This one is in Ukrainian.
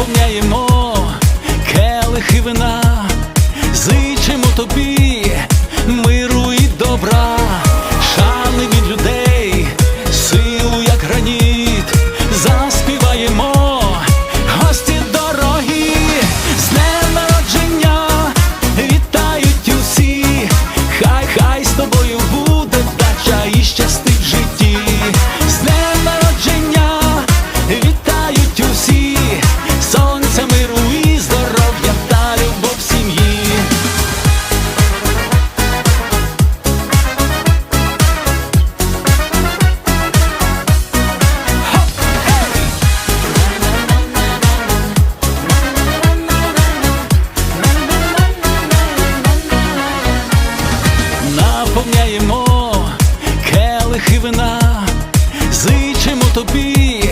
наповняємо келихи вина, зичимо тобі, миру і добра, шани від людей, силу, як граніт, заспіваємо гості дорогі, з днем народження вітають усі, хай хай з тобою. буде. наповняємо і вина, зичимо тобі.